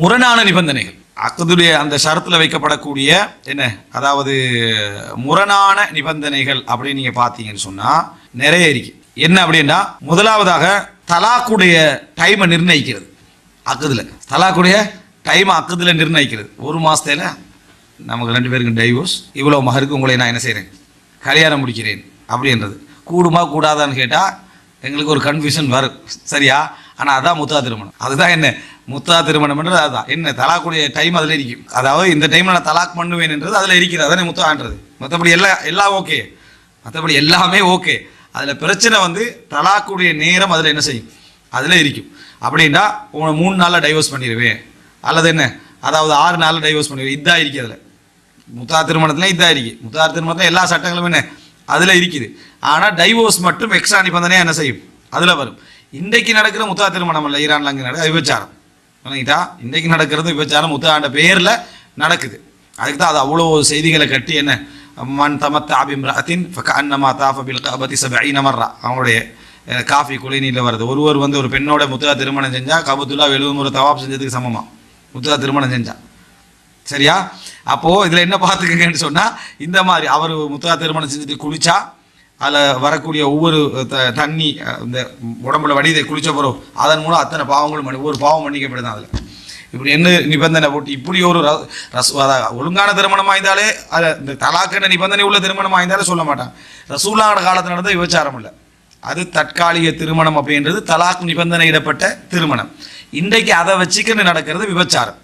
முரணான நிபந்தனைகள். அக்கதுடைய அந்த ஷரத்தில் வைக்கப்படக்கூடிய என்ன? அதாவது முரணான நிபந்தனைகள் அப்படின்னு நீங்க பார்த்தீங்கன்னு சொன்னா நிறைய இருக்கு. என்ன அப்படின்னா முதலாவதாக தலாக்குடைய டைமை நிர்ணயிக்கிறது. அக்குதுல தலாக்குடைய டைமை அக்குதுல நிர்ணயிக்கிறது. ஒரு மாசத்துல நமக்கு ரெண்டு பேருக்கும் டைவோர்ஸ் இவ்வளோ மகருக்கு உங்களை நான் என்ன செய்கிறேன் கல்யாணம் முடிக்கிறேன் அப்படின்றது. கூடுமா கூடாதான்னு கேட்டால் எங்களுக்கு ஒரு கன்ஃபியூஷன் வரும். சரியா? ஆனால் அதான் முத்தா திருமணம். அதுதான் என்ன? முத்தா திருமணம்ன்றது அதுதான். என்ன தலாக்குடைய டைம் அதில் இருக்கும் அதாவது இந்த டைமில் நான் தலாக் பண்ணுவேன்ன்றது அதில் இருக்கிறது. அதானே முத்தான்றது. மற்றபடி எல்லாம் எல்லாம் ஓகே மற்றபடி எல்லாமே ஓகே அதில் பிரச்சனை வந்து தலாக்குடைய நேரம் அதில் என்ன செய்யும்? அதில் இருக்கும். அப்படின்னா உங்களை மூணு நாளில் டைவர்ஸ் பண்ணிடுவேன் அல்லது என்ன? அதாவது ஆறு நாளில் டைவர்ஸ் பண்ணிடுவேன் இதாக இருக்குது அதில். முத்தா திருமணத்தில் இதாக இருக்குது முத்தா திருமணத்தில் எல்லா சட்டங்களும் என்ன? அதில் இருக்குது. ஆனால் டைவோர்ஸ் மட்டும் எக்ஸ்ட்ரா நிபந்தனையாக என்ன செய்யும்? அதில் வரும். இன்றைக்கு நடக்கிற முத்தா திருமணம் இல்லை ஈரான்ல அங்கே நடக்கிற விபச்சாரம். வணங்கிட்டா இன்றைக்கு நடக்கிறது விபச்சாரம் முத்தாண்ட பேரில் நடக்குது. அதுக்கு தான் அது அவ்வளோ செய்திகளை கட்டி என்ன? மன் தமத்த அபிம்ரத்தின் அன்னமா தாஃபபில் கபதி சபை நமர்றா அவங்களுடைய காஃபி குளிநீரில் வருது. ஒருவர் வந்து ஒரு பெண்ணோட முத்துகா திருமணம் செஞ்சால் கபத்துல்லா எழுபது முறை தவாப் செஞ்சதுக்கு சமமாக முத்தா திருமணம் செஞ்சா. சரியா? அப்போது இதில் என்ன பார்த்துக்கங்கன்னு சொன்னால் இந்த மாதிரி அவர் முத்தா திருமணம் செஞ்சுட்டு குளிச்சா அதில் வரக்கூடிய ஒவ்வொரு த- தண்ணி இந்த உடம்புல வடிதை குளிச்ச பிறகு அதன் மூலம் அத்தனை பாவங்களும் பண்ணி ஒவ்வொரு பாவம் மன்னிக்கப்படுதான் அதில். இப்படி என்ன நிபந்தனை போட்டு இப்படி ஒரு ர- அதாவது ஒழுங்கான திருமணம் ஆய்ந்தாலே அது இந்த தலாக்கென நிபந்தனை உள்ள திருமணம் ஆய்ந்தாலே சொல்ல மாட்டான். ரசூலான காலத்தில் நடந்த விபச்சாரம் இல்லை. அது தற்காலிக திருமணம் அப்படின்றது தலாக் நிபந்தனையிடப்பட்ட திருமணம். இன்றைக்கு அதை வச்சுக்கின்னு நடக்கிறது விபச்சாரம்.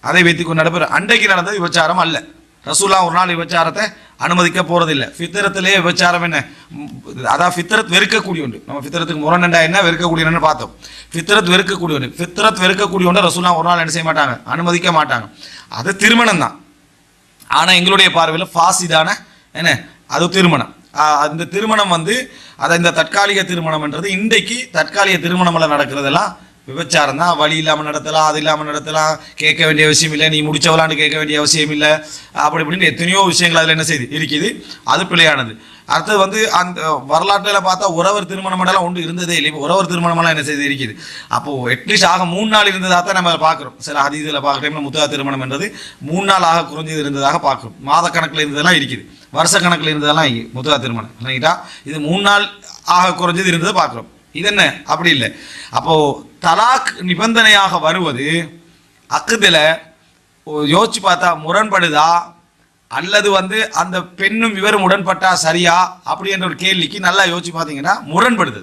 அதை வைத்துக்கொண்டு நடைபெற அன்றைக்கு நடந்தது விபச்சாரம் அல்ல. ரசூலா ஒரு நாள் விபச்சாரத்தை அனுமதிக்க போறதில்லை. ஃபித்தரத்திலே விபச்சாரம் என்ன? அதான் ஃபித்தரத் வெறுக்கக்கூடிய ஒன்று நம்ம ஃபித்தரத்துக்கு முரணண்டா என்ன? வெறுக்கக்கூடிய ஒன்று பார்த்தோம். ஃபித்தரத் வெறுக்கக்கூடிய ஒன்று ஃபித்தரத் வெறுக்கக்கூடிய ஒன்று ரசூலா ஒரு நாள் என்ன செய்ய மாட்டாங்க? அனுமதிக்க மாட்டாங்க. அது திருமணம் தான். ஆனால் எங்களுடைய பார்வையில் ஃபாசிதான என்ன? அது திருமணம். அந்த திருமணம் வந்து அதை இந்த தற்காலிக திருமணம்ன்றது இன்றைக்கு தற்காலிக திருமணமெல்லாம் நடக்கிறதெல்லாம் விபச்சாரம் தான். வழி இல்லாமல் நடத்தலாம் அது இல்லாமல் நடத்தலாம். கேட்க வேண்டிய அவசியம் இல்லை நீ முடிச்சவளான்னு கேட்க வேண்டிய அவசியம் இல்லை அப்படி இப்படின்னு எத்தனையோ விஷயங்கள் அதில் என்ன செய்யுது இருக்குது. அது பிழையானது. அடுத்தது வந்து அந்த வரலாற்றில் பார்த்தா உறவர் திருமணம் எல்லாம் ஒன்று இருந்ததே இல்லை. இப்போ உறவர் திருமணமெல்லாம் என்ன செய்து இருக்குது? அப்போது அட்லீஸ்ட் ஆக மூணு நாள் இருந்ததாக தான் நம்ம பார்க்குறோம். சில அதிதியில் பார்க்குற டைமில் முத்தா திருமணம் என்றது மூணு நாள் ஆக குறைஞ்சது இருந்ததாக பார்க்குறோம். மாத கணக்கில் இருந்ததெல்லாம் இருக்குது. வருஷ கணக்கில் இருந்ததெல்லாம் முத்தா திருமணம். இல்லைங்களா? இது மூணு நாள் ஆக குறைஞ்சது இருந்ததை பார்க்குறோம். இது என்ன அப்படி இல்லை. அப்போது தலாக் நிபந்தனையாக வருவது அக்குதில் யோசிச்சு பார்த்தா முரண்படுதா? அல்லது வந்து அந்த பெண்ணும் இவரும் உடன்பட்டா சரியா? அப்படின்ற ஒரு கேள்விக்கு நல்லா யோசிச்சு பார்த்தீங்கன்னா முரண்படுது.